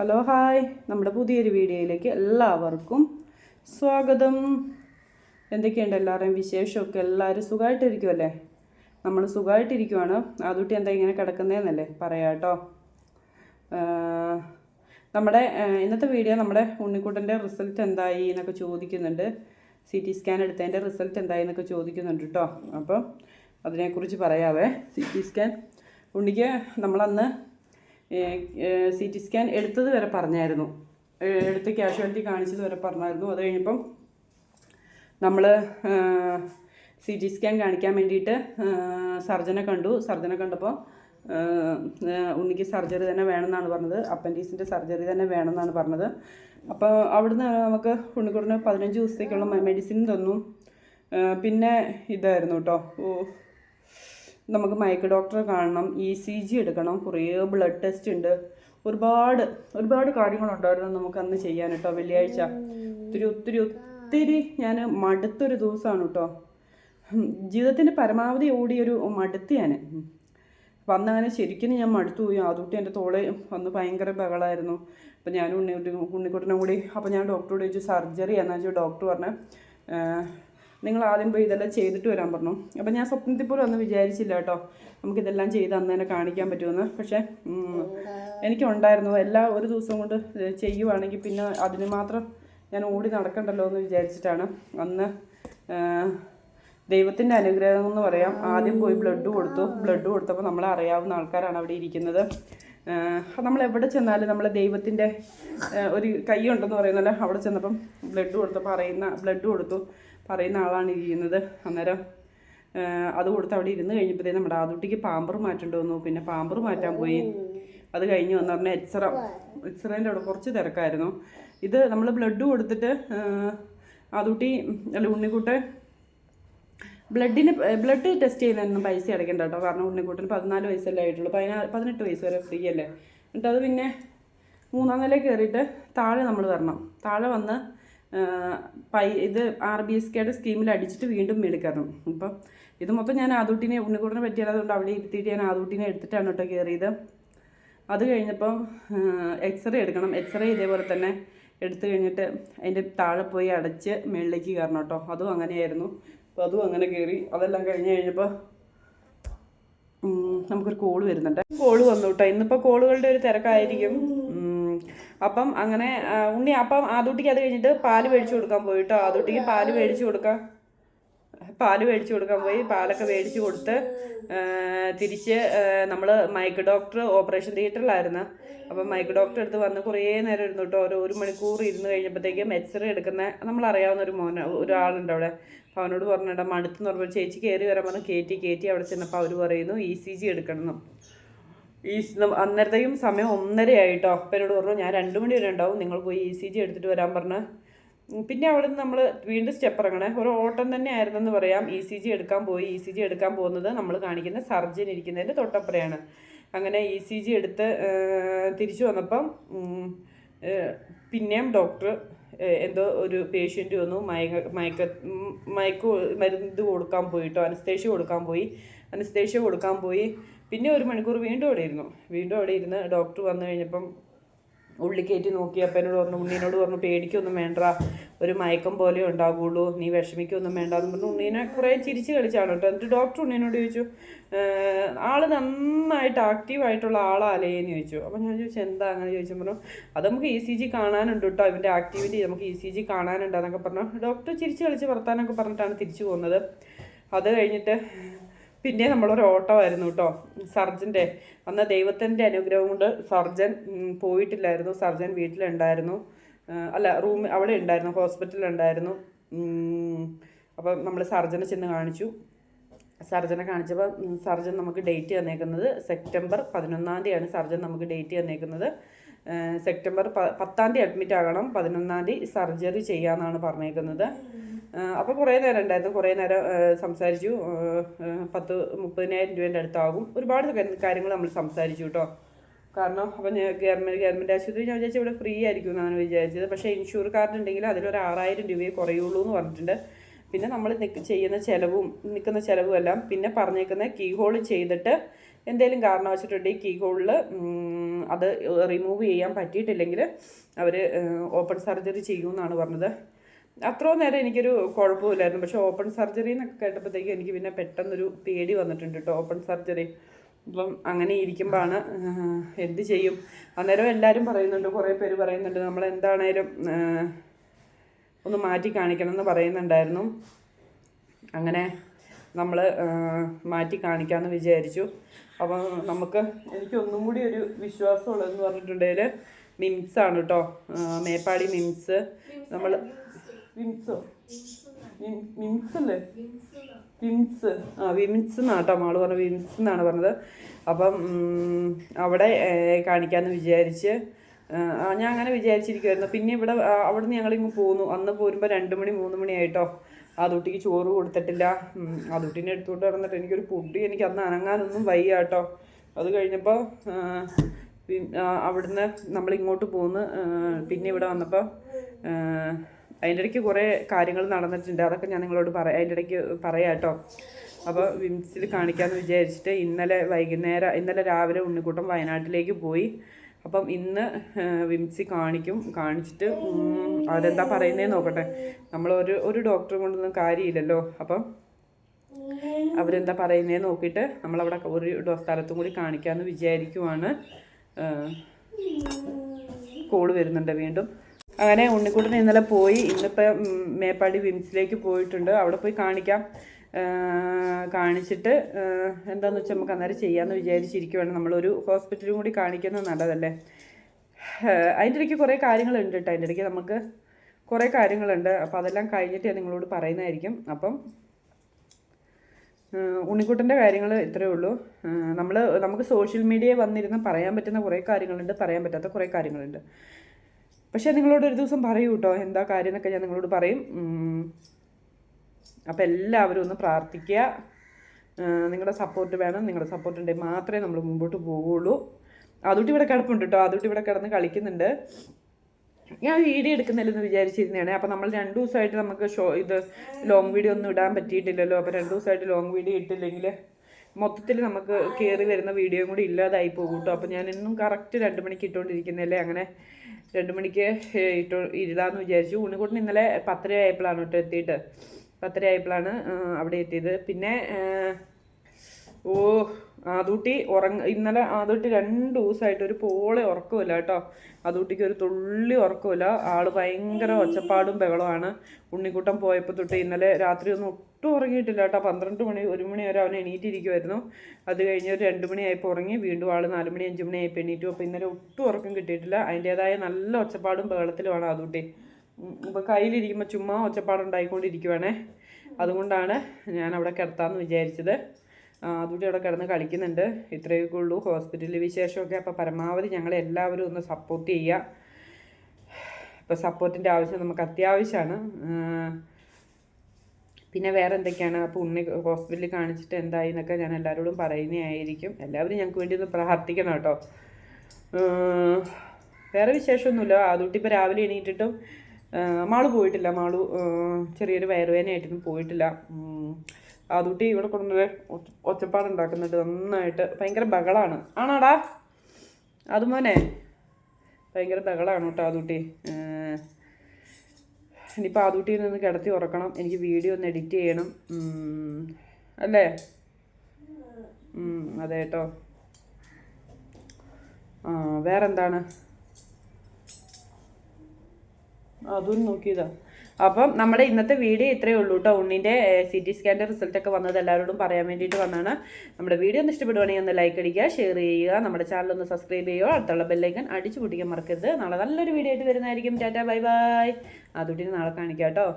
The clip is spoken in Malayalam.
Hello hi. നമ്മുടെ പുതിയൊരു വീഡിയോയിലേക്ക് എല്ലാവർക്കും സ്വാഗതം. എന്തൊക്കെയുണ്ട് എല്ലാവരുടെയും വിശേഷമൊക്കെ? എല്ലാവരും സുഖമായിട്ടിരിക്കുമല്ലേ നമ്മൾ സുഖമായിട്ടിരിക്കുവാണ്. അതുട്ടി എന്താ ഇങ്ങനെ കിടക്കുന്നതെന്നല്ലേ പറയാം കേട്ടോ. നമ്മുടെ ഇന്നത്തെ വീഡിയോ നമ്മുടെ ഉണ്ണിക്കുട്ടന്റെ റിസൾട്ട് എന്തായി എന്നൊക്കെ ചോദിക്കുന്നുണ്ട്. സി ടി സ്കാൻ എടുത്തതിന്റെ റിസൾട്ട് എന്തായി എന്നൊക്കെ ചോദിക്കുന്നുണ്ട് കേട്ടോ. അപ്പം അതിനെക്കുറിച്ച് പറയാവേ. സി ടി സ്കാൻ ഉണ്ണിക്ക് നമ്മളന്ന് സി ടി സ്കാൻ എടുത്തത് വരെ പറഞ്ഞായിരുന്നു. എടുത്ത് കാഷ്വാലിറ്റി കാണിച്ചത് വരെ പറഞ്ഞായിരുന്നു. അത് കഴിഞ്ഞപ്പം നമ്മൾ സി ടി സ്കാൻ കാണിക്കാൻ വേണ്ടിയിട്ട് സർജനെ കണ്ടു. സർജനെ കണ്ടപ്പോൾ ഉണ്ണിക്ക് സർജറി തന്നെ വേണമെന്നാണ് പറഞ്ഞത്. അപ്പൻഡീസിന്റെ സർജറി തന്നെ വേണമെന്നാണ് പറഞ്ഞത്. അപ്പോൾ അവിടുന്ന് നമുക്ക് ഉണ്ണിക്കുറിന് പതിനഞ്ച് ദിവസത്തേക്കുള്ള മെഡിസിൻ തന്നു. പിന്നെ ഇതായിരുന്നു കേട്ടോ നമുക്ക് മയക്ക് ഡോക്ടറെ കാണണം ഇ സി ജി എടുക്കണം കുറേ ബ്ലഡ് ടെസ്റ്റ് ഉണ്ട്. ഒരുപാട് ഒരുപാട് കാര്യങ്ങളുണ്ടായിരുന്നു നമുക്ക് അന്ന് ചെയ്യാൻ കേട്ടോ വെള്ളിയാഴ്ച. ഒത്തിരി ഒത്തിരി ഒത്തിരി ഞാൻ മടുത്തൊരു ദിവസമാണ് കേട്ടോ. ജീവിതത്തിന്റെ പരമാവധി ഓടിയൊരു മടുത്ത് ഞാൻ. അപ്പം അന്ന് അങ്ങനെ ശരിക്കും ഞാൻ മടുത്തു പോയി. ആദ്യത്തെ എന്റെ തോളെ അന്ന് ഭയങ്കര ബഹളമായിരുന്നു അപ്പം ഞാൻ ഉണ്ണി ഉണ്ണിക്കുട്ടനും കൂടി അപ്പം ഞാൻ ഡോക്ടറോട് ചോദിച്ചു സർജറി എന്നാ ചോദിച്ചു ഡോക്ടർ പറഞ്ഞു നിങ്ങൾ ആദ്യം പോയി ഇതെല്ലാം ചെയ്തിട്ട് വരാൻ പറഞ്ഞു. അപ്പം ഞാൻ സ്വപ്നത്തിൽ പോലും ഒന്നും വിചാരിച്ചില്ല കേട്ടോ. നമുക്കിതെല്ലാം ചെയ്ത് അന്ന് തന്നെ കാണിക്കാൻ പറ്റുമെന്ന്. പക്ഷേ എനിക്കുണ്ടായിരുന്നു എല്ലാ ഒരു ദിവസം കൊണ്ട് ചെയ്യുവാണെങ്കിൽ പിന്നെ അതിന് മാത്രം ഞാൻ ഓടി നടക്കണ്ടല്ലോ എന്ന് വിചാരിച്ചിട്ടാണ്. അന്ന് ദൈവത്തിന്റെ അനുഗ്രഹം എന്ന് പറയാം. ആദ്യം പോയി ബ്ലഡ് കൊടുത്തു. ബ്ലഡ് കൊടുത്തപ്പോൾ നമ്മളെ അറിയാവുന്ന ആൾക്കാരാണ് അവിടെ ഇരിക്കുന്നത്. നമ്മൾ എവിടെ ചെന്നാലും നമ്മൾ ദൈവത്തിന്റെ ഒരു കൈ ഉണ്ടെന്ന് പറയുന്നല്ലോ. അവിടെ ചെന്നപ്പം ബ്ലഡ് കൊടുത്തപ്പോൾ അറിയുന്ന ബ്ലഡ് കൊടുത്തു. പറയുന്ന ആളാണ് ഇരിക്കുന്നത് അന്നേരം അത് കൊടുത്ത് അവിടെ ഇരുന്ന് കഴിഞ്ഞപ്പോഴത്തേ നമ്മുടെ ആദുട്ടിക്ക് പാമ്പർ മാറ്റേണ്ടി വന്നു. പിന്നെ പാമ്പർ മാറ്റാൻ പോയി. അത് കഴിഞ്ഞ് വന്ന് പറഞ്ഞാൽ എക്സ്റ എക്സ്റേന്റെ അവിടെ കുറച്ച് തിരക്കായിരുന്നു. ഇത് നമ്മൾ ബ്ലഡ് കൊടുത്തിട്ട് ആദുട്ടി അല്ല ഉണ്ണിക്കുട്ടെ ബ്ലഡിന് ബ്ലഡ് ടെസ്റ്റ് ചെയ്യുന്നതിനൊന്നും പൈസ അടയ്ക്കണ്ട കേട്ടോ. കാരണം ഉണ്ണിക്കുട്ടന് പതിനാല് വയസ്സല്ലേ ആയിട്ടുള്ളൂ. പതിനാ പതിനെട്ട് വയസ്സ് വരെ ഫ്രീ അല്ലേ. എന്നിട്ട് അത് പിന്നെ മൂന്നാം നില കയറിയിട്ട് താഴെ നമ്മൾ വരണം. താഴെ വന്ന് പൈ ഇത് ആർ ബി എസ് കെയുടെ സ്കീമിൽ അടിച്ചിട്ട് വീണ്ടും മേടിക്കണം അപ്പം ഇത് മൊത്തം ഞാൻ ആദൂട്ടിനെ ഉണ്ണിക്കൂടിനെ പറ്റിയാലതുകൊണ്ട് അവിടെ ഇരുത്തിയിട്ട് ഞാൻ ആദൂട്ടിനെ എടുത്തിട്ടാണ് കേട്ടോ കയറിയത്. അത് കഴിഞ്ഞപ്പം എക്സ്റേ എടുക്കണം. എക്സ്റേ ഇതേപോലെ തന്നെ എടുത്തു കഴിഞ്ഞിട്ട് അതിന്റെ താഴെ പോയി അടച്ച് മുകളിലേക്ക് കയറണം കേട്ടോ. അതും അങ്ങനെയായിരുന്നു. അപ്പോൾ അതും അങ്ങനെ കയറി. അതെല്ലാം കഴിഞ്ഞ് കഴിഞ്ഞപ്പോൾ നമുക്കൊരു കോൾ വരുന്നുണ്ട്. കോൾ വന്നു കേട്ടോ. ഇന്നിപ്പോൾ കോളുകളുടെ ഒരു തിരക്കായിരിക്കും. അപ്പം അങ്ങനെ ഉണ്ണി അപ്പം ആദൂട്ടിക്ക് അത് കഴിഞ്ഞിട്ട് പാൽ മേടിച്ചു കൊടുക്കാൻ പോയി കേട്ടോ ആദൂട്ടിക്ക് പാൽ മേടിച്ചു കൊടുക്കാം. പാൽ മേടിച്ചു കൊടുക്കാൻ പോയി. പാലൊക്കെ മേടിച്ചു കൊടുത്ത് തിരിച്ച് നമ്മൾ മൈക്ക് ഡോക്ടർ ഓപ്പറേഷൻ തിയേറ്ററിലായിരുന്നു. അപ്പം മൈക്ക് ഡോക്ടർ അടുത്ത് വന്ന് കുറേ നേരം ഇരുന്നു കേട്ടോ ഒരു ഒരു മണിക്കൂർ ഇരുന്ന് കഴിഞ്ഞപ്പോഴത്തേക്കും എക്സ്റേ എടുക്കുന്ന നമ്മളറിയാവുന്ന ഒരു മോന ഒരാളുണ്ട് അവിടെ. അപ്പോൾ അവനോട് പറഞ്ഞിട്ട് മടുത്തെന്ന് പറഞ്ഞപ്പോൾ ചേച്ചി കയറി വരാൻ പറഞ്ഞു. കയറ്റി കയറ്റി അവിടെ ചെന്നപ്പോൾ അവർ പറയുന്നു ഇ സി ജി എടുക്കണം. ഈ അന്നേരത്തേക്കും സമയം ഒന്നരയായിട്ടോ അപ്പം എന്നോട് പറഞ്ഞു ഞാൻ രണ്ട് മണി വരെ ഉണ്ടാവും. നിങ്ങൾ പോയി ഇ സി ജി എടുത്തിട്ട് വരാൻ പറഞ്ഞ്. പിന്നെ അവിടെ നിന്ന് നമ്മൾ വീണ്ടും സ്റ്റെപ്പ് ഇറങ്ങണേ ഒരു ഓട്ടം തന്നെ ആയിരുന്നെന്ന് പറയാം. ഇ സി ജി എടുക്കാൻ പോയി. ഇ സി ജി എടുക്കാൻ പോകുന്നത് നമ്മൾ കാണിക്കുന്ന സർജൻ ഇരിക്കുന്നതിന്റെ തൊട്ടപ്പുറയാണ്. അങ്ങനെ ഇ സി ജി എടുത്ത് തിരിച്ചു വന്നപ്പം പിന്നെയും ഡോക്ടർ എന്തോ ഒരു പേഷ്യന്റ് വന്നു. മയക്ക മയക്കു മയക്ക് മരുന്ന് കൊടുക്കാൻ പോയിട്ടോ അനസ്തേഷ്യ കൊടുക്കാൻ പോയി. അനസ്തേഷ്യ കൊടുക്കാൻ പോയി. പിന്നെ ഒരു മണിക്കൂർ വീണ്ടും അവിടെ ഇരുന്നു. വീണ്ടും അവിടെ ഇരുന്ന് ഡോക്ടർ വന്നു കഴിഞ്ഞപ്പം ഉള്ളി കയറ്റി നോക്കി. അപ്പം എന്നോട് പറഞ്ഞു ഉണ്ണീനോട് പറഞ്ഞു പേടിക്കൊന്നും വേണ്ട. ഒരു മയക്കം പോലെ ഉണ്ടാകുള്ളൂ നീ വിഷമിക്കൊന്നും വേണ്ട. എന്ന് പറഞ്ഞു. ഉണ്ണീനെ കുറേ ചിരിച്ച് കളിച്ചാണ് കേട്ടോ. എന്നിട്ട് ഡോക്ടർ ഉണ്ണീനോട് ചോദിച്ചു ആൾ നന്നായിട്ട് ആക്റ്റീവായിട്ടുള്ള ആളാലേ എന്ന് ചോദിച്ചു. അപ്പം ഞാൻ ചോദിച്ചു എന്താ? അങ്ങനെ ചോദിച്ചു. പറഞ്ഞു അത് നമുക്ക് ഇ സി ജി കാണാനുണ്ട് കേട്ടോ. ഇവന്റെ ആക്ടിവിറ്റി നമുക്ക് ഇ സി ജി കാണാനുണ്ട് എന്നൊക്കെ പറഞ്ഞു. ഡോക്ടർ ചിരിച്ച് കളിച്ച് വർത്താനൊക്കെ പറഞ്ഞിട്ടാണ് തിരിച്ചു പോകുന്നത്. അത് കഴിഞ്ഞിട്ട് പിന്നെ നമ്മളൊരു ഓട്ടമായിരുന്നു കേട്ടോ. സർജന്റെ അന്ന് ദൈവത്തിന്റെ അനുഗ്രഹം കൊണ്ട് സർജൻ പോയിട്ടില്ലായിരുന്നു. സർജൻ വീട്ടിലുണ്ടായിരുന്നു. അല്ല റൂം അവിടെ ഉണ്ടായിരുന്നു ഉം, അപ്പം നമ്മൾ സർജനെ ചെന്ന് കാണിച്ചു. സർജനെ കാണിച്ചപ്പോൾ സർജൻ നമുക്ക് ഡേറ്റ് തന്നേക്കുന്നത് സെപ്റ്റംബർ പതിനൊന്നാം തീയതിയാണ് സർജൻ നമുക്ക് ഡേറ്റ് തന്നേക്കുന്നത്. സെപ്റ്റംബർ പത്താം തീയതി അഡ്മിറ്റ് ആകണം പതിനൊന്നാം തീയതി സർജറി ചെയ്യാമെന്നാണ് പറഞ്ഞേക്കുന്നത്. അപ്പോൾ കുറേ നേരം ഉണ്ടായിരുന്നു. കുറേ നേരം സംസാരിച്ചു. പത്ത് മുപ്പതിനായിരം രൂപേന്റെ അടുത്താകും. ഒരുപാട് കാര്യങ്ങൾ നമ്മൾ സംസാരിച്ചു കേട്ടോ കാരണം അപ്പം ഞാൻ ഗവൺമെന്റ് ഗവൺമെന്റ് ആശുപത്രി ഞാൻ വിചാരിച്ചു ഇവിടെ ഫ്രീ ആയിരിക്കും എന്നാണ് വിചാരിച്ചത്. പക്ഷേ ഇൻഷൂർ കാർഡ് ഉണ്ടെങ്കിൽ അതിലൊരു ആറായിരം രൂപയെ കുറയുള്ളൂ എന്ന് പറഞ്ഞിട്ടുണ്ട്. പിന്നെ നമ്മൾ ചെയ്യുന്ന ചിലവും നിൽക്കുന്ന ചിലവും എല്ലാം പിന്നെ പറഞ്ഞേക്കുന്ന കീ ഹോൾ ചെയ്തിട്ട് എന്തെങ്കിലും കാരണവശായിട്ടുണ്ടെങ്കിൽ കീ ഹോളിൽ അത് റിമൂവ് ചെയ്യാൻ പറ്റിയിട്ടില്ലെങ്കിൽ അവർ ഓപ്പൺ സർജറി ചെയ്യുമെന്നാണ് പറഞ്ഞത്. അത്രയും നേരം എനിക്കൊരു കുഴപ്പമില്ലായിരുന്നു. പക്ഷേ ഓപ്പൺ സർജറി എന്നൊക്കെ കേട്ടപ്പോഴത്തേക്ക് എനിക്ക് പിന്നെ പെട്ടെന്നൊരു പേടി വന്നിട്ടുണ്ട് കേട്ടോ ഓപ്പൺ സർജറി അപ്പം അങ്ങനെ ഇരിക്കുമ്പോഴാണ് എന്ത് ചെയ്യും? അന്നേരം എല്ലാവരും പറയുന്നുണ്ട് കുറേ പേര് പറയുന്നുണ്ട് നമ്മൾ എന്താണേലും ഒന്ന് മാറ്റി കാണിക്കണം എന്ന് പറയുന്നുണ്ടായിരുന്നു. അങ്ങനെ നമ്മൾ മാറ്റി കാണിക്കാമെന്ന് വിചാരിച്ചു. അപ്പം നമുക്ക് എനിക്ക് ഒന്നും കൂടി ഒരു വിശ്വാസമുള്ളതെന്ന് പറഞ്ഞിട്ടുണ്ടെങ്കിൽ മിംസ് ആണ് കേട്ടോ. മേപ്പാടി മിംസ്. നമ്മൾ മിംസോ വിംസ് അല്ലേ വിംസ് ആ വിംസ് എന്നാട്ടോ മാൾ പറഞ്ഞ വിംസ് എന്നാണ് പറഞ്ഞത്. അപ്പം അവിടെ കാണിക്കാമെന്ന് വിചാരിച്ച് ഞാൻ അങ്ങനെ വിചാരിച്ചിരിക്കുമായിരുന്നു പിന്നെ ഇവിടെ അവിടെ നിന്ന് ഞങ്ങളിങ്ങ് പോന്നു. അന്ന് പോരുമ്പോൾ രണ്ട് മണി മൂന്ന് മണിയായിട്ടോ ആ കുട്ടിക്ക് ചോറ് കൊടുത്തിട്ടില്ല. ആ കുട്ടീനെ എടുത്തുകൊണ്ട് നടന്നിട്ട് എനിക്കൊരു പൊടി എനിക്ക് അന്ന് അനങ്ങാനൊന്നും വയ്യ കേട്ടോ. അത് കഴിഞ്ഞപ്പോൾ അവിടുന്ന് നമ്മളിങ്ങോട്ട് പോന്ന് പിന്നെ ഇവിടെ വന്നപ്പോൾ അതിന്റെ ഇടയ്ക്ക് കുറേ കാര്യങ്ങൾ നടന്നിട്ടുണ്ട്. അതൊക്കെ ഞാൻ നിങ്ങളോട് പറയാം അതിന്റെ ഇടയ്ക്ക് പറയാം കേട്ടോ അപ്പോൾ വിംസിൽ കാണിക്കാമെന്ന് വിചാരിച്ചിട്ട് ഇന്നലെ വൈകുന്നേരം ഇന്നലെ രാവിലെ ഉണ്ണിക്കൂട്ടം വയനാട്ടിലേക്ക് പോയി. അപ്പം ഇന്ന് വിംസി കാണിക്കും കാണിച്ചിട്ട് അവരെന്താ പറയുന്നതെന്ന് നോക്കട്ടെ. നമ്മൾ ഒരു ഒരു ഡോക്ടറെ കൊണ്ടൊന്നും കാര്യമില്ലല്ലോ. അപ്പം അവരെന്താ പറയുന്നതെന്ന് നോക്കിയിട്ട് നമ്മളവിടെ ഒരു സ്ഥലത്തും കൂടി കാണിക്കാമെന്ന് വിചാരിക്കുവാണ്. കോൾ വരുന്നുണ്ട് വീണ്ടും. അങ്ങനെ ഉണ്ണിക്കുട്ടൻ ഇന്നലെ പോയി. ഇന്നിപ്പോൾ മേപ്പാടി വിംസിലേക്ക് പോയിട്ടുണ്ട്. അവിടെ പോയി കാണിക്കാം. കാണിച്ചിട്ട് എന്താണെന്ന് വെച്ചാൽ നമുക്ക് അന്നേരം ചെയ്യാമെന്ന് വിചാരിച്ചിരിക്കുവാണ്. നമ്മളൊരു ഹോസ്പിറ്റലും കൂടി കാണിക്കുന്നത് നല്ലതല്ലേ? അതിന്റെ ഇടയ്ക്ക് കുറേ കാര്യങ്ങളുണ്ട് കേട്ടോ. അതിന്റെ ഇടയ്ക്ക് നമുക്ക് കുറേ കാര്യങ്ങളുണ്ട്. അപ്പോൾ അതെല്ലാം കഴിഞ്ഞിട്ട് ഞാൻ നിങ്ങളോട് പറയുന്നതായിരിക്കും. അപ്പം ഉണ്ണിക്കുട്ടന്റെ കാര്യങ്ങൾ ഇത്രയേ ഉള്ളൂ. നമ്മൾ നമുക്ക് സോഷ്യൽ മീഡിയയിൽ വന്നിരുന്ന് പറയാൻ പറ്റുന്ന കുറേ കാര്യങ്ങളുണ്ട് പറയാൻ പറ്റാത്ത കുറേ കാര്യങ്ങളുണ്ട്. പക്ഷേ നിങ്ങളോട് ഒരു ദിവസം പറയൂ കേട്ടോ എന്താ കാര്യം എന്നൊക്കെ ഞാൻ നിങ്ങളോട് പറയും. അപ്പോൾ എല്ലാവരും ഒന്ന് പ്രാർത്ഥിക്കുക. നിങ്ങളുടെ സപ്പോർട്ട് വേണം. നിങ്ങളുടെ സപ്പോർട്ട് ഉണ്ടെങ്കിൽ മാത്രമേ നമ്മൾ മുമ്പോട്ട് പോവുള്ളൂ. അതുകൊണ്ട് ഇവിടെ കിടപ്പുണ്ട് കേട്ടോ അതുകൊണ്ട് ഇവിടെ കിടന്ന് കളിക്കുന്നുണ്ട്. ഞാൻ വീഡിയോ എടുക്കുന്നില്ലെന്ന് വിചാരിച്ചിരുന്നതാണ്. അപ്പോൾ നമ്മൾ രണ്ട് ദിവസമായിട്ട് നമുക്ക് ഷോ ഇത് ലോങ് വീഡിയോ ഒന്നും ഇടാൻ പറ്റിയിട്ടില്ലല്ലോ. അപ്പോൾ രണ്ട് ദിവസമായിട്ട് ലോങ് വീഡിയോ ഇട്ടില്ലെങ്കിൽ മൊത്തത്തിൽ നമുക്ക് കയറി വരുന്ന വീഡിയോയും കൂടി ഇല്ലാതായി പോകും കേട്ടോ. അപ്പോൾ ഞാൻ ഇന്നും കറക്റ്റ് രണ്ട് മണിക്ക് ഇട്ടുകൊണ്ടിരിക്കുന്നതല്ലേ അങ്ങനെ രണ്ട് മണിക്ക് ഇട്ടോ ഇരുതാന്ന് വിചാരിച്ചു. ഉണ്ണിക്കുട്ടൻ ഇന്നലെ പത്തര ആയപ്പോഴാണ് കേട്ടോ എത്തിയിട്ട്. പത്തര ആയപ്പോഴാണ് അവിടെ എത്തിയത്. പിന്നെ ഓ ആദൂട്ടി ഉറങ്ങ ഇന്നലെ ആദൂട്ടി രണ്ട് ദിവസമായിട്ട് ഒരു പോളെ ഉറക്കമില്ല കേട്ടോ. ആദൂട്ടിക്ക് ഒരു തുള്ളി ഉറക്കമില്ല ആൾ ഭയങ്കര ഒച്ചപ്പാടും ബഹളമാണ് ഉണ്ണിക്കൂട്ടം പോയപ്പോൾ തൊട്ട് ഇന്നലെ രാത്രി ഒന്നും ഒട്ടും ഉറങ്ങിയിട്ടില്ല കേട്ടോ. പന്ത്രണ്ട് മണി ഒരു മണി വരെ അവൻ എണീറ്റിരിക്കുമായിരുന്നു അത് കഴിഞ്ഞ് ഒരു രണ്ട് മണിയായപ്പോൾ ഉറങ്ങി. വീണ്ടും ആൾ നാല് മണി അഞ്ച് മണി ആയപ്പോൾ എണീറ്റു. അപ്പോൾ ഇന്നലെ ഒട്ടും ഉറക്കം കിട്ടിയിട്ടില്ല. അതിന്റേതായ നല്ല ഒച്ചപ്പാടും ബഹളത്തിലുമാണ് ആദൂട്ടി. ഇപ്പോൾ കയ്യിലിരിക്കുമ്പോൾ ചുമ്മാ ഒച്ചപ്പാടുണ്ടായിക്കൊണ്ടിരിക്കുവാണേ. അതുകൊണ്ടാണ് ഞാൻ അവിടെ കിടത്താമെന്ന് വിചാരിച്ചത്. അതുകൂടി അവിടെ കിടന്ന് കളിക്കുന്നുണ്ട്. ഇത്രയൊക്കെ ഉള്ളൂ. ഹോസ്പിറ്റലിൽ വിശേഷമൊക്കെ. അപ്പോൾ പരമാവധി ഞങ്ങൾ എല്ലാവരും ഒന്ന് സപ്പോർട്ട് ചെയ്യുക. ഇപ്പോൾ സപ്പോർട്ടിന്റെ ആവശ്യം നമുക്ക് അത്യാവശ്യമാണ്. പിന്നെ വേറെ എന്തൊക്കെയാണ്? അപ്പോൾ ഉണ്ണി ഹോസ്പിറ്റലിൽ കാണിച്ചിട്ട് എന്തായി എന്നൊക്കെ ഞാൻ എല്ലാവരോടും പറയുന്നതായിരിക്കും. എല്ലാവരും ഞങ്ങൾക്ക് വേണ്ടി ഒന്ന് പ്രാർത്ഥിക്കണം കേട്ടോ. വേറെ വിശേഷമൊന്നുമില്ല. ആദൂട്ടി ഇപ്പോൾ രാവിലെ എണീറ്റിട്ടും മാളു പോയിട്ടില്ല. മാളു ചെറിയൊരു വയറുവേദനയായിട്ടൊന്നും പോയിട്ടില്ല. ആദൂട്ടി ഇവിടെ കൊണ്ടുവരെ ഒച്ചപ്പാടുണ്ടാക്കുന്നുണ്ട് നന്നായിട്ട്. ഭയങ്കര ബഹളാണ്. ആണാടാ? അത് മോനെ. ഭയങ്കര ബഹളാണ് കേട്ടോ ആദൂട്ടി. ഇനിയിപ്പോൾ ആദൂട്ടിയിൽ നിന്ന് കിടത്തി ഉറക്കണം. എനിക്ക് വീഡിയോ ഒന്ന് എഡിറ്റ് ചെയ്യണം. അല്ലേ? അതെ കേട്ടോ. ആ വേറെന്താണ്? അതും നോക്കിയതാ. അപ്പം നമ്മുടെ ഇന്നത്തെ വീഡിയോ ഇത്രയേ ഉള്ളൂ കേട്ടോ ഉണ്ണിന്റെ സി ടി സ്കാന്റെ റിസൾട്ടൊക്കെ വന്നത് എല്ലാവരോടും പറയാൻ വേണ്ടിയിട്ട് വന്നാണ്. നമ്മുടെ വീഡിയോ ഒന്ന് ഇഷ്ടപ്പെടുവാണെങ്കിൽ ഒന്ന് ലൈക്ക് അടിക്കുക ഷെയർ ചെയ്യുക. നമ്മുടെ ചാനൽ ഒന്ന് സബ്സ്ക്രൈബ് ചെയ്യുക. അടുത്തുള്ള ബെല്ലൈക്കൻ അടിച്ചു പൊട്ടിക്കാൻ മറക്കരുത്. നാളെ നല്ലൊരു വീഡിയോ ആയിട്ട് വരുന്നതായിരിക്കും. ടാറ്റാ ബൈ ബൈ അതുകൊണ്ടിന് നാളെ കാണിക്കാം കേട്ടോ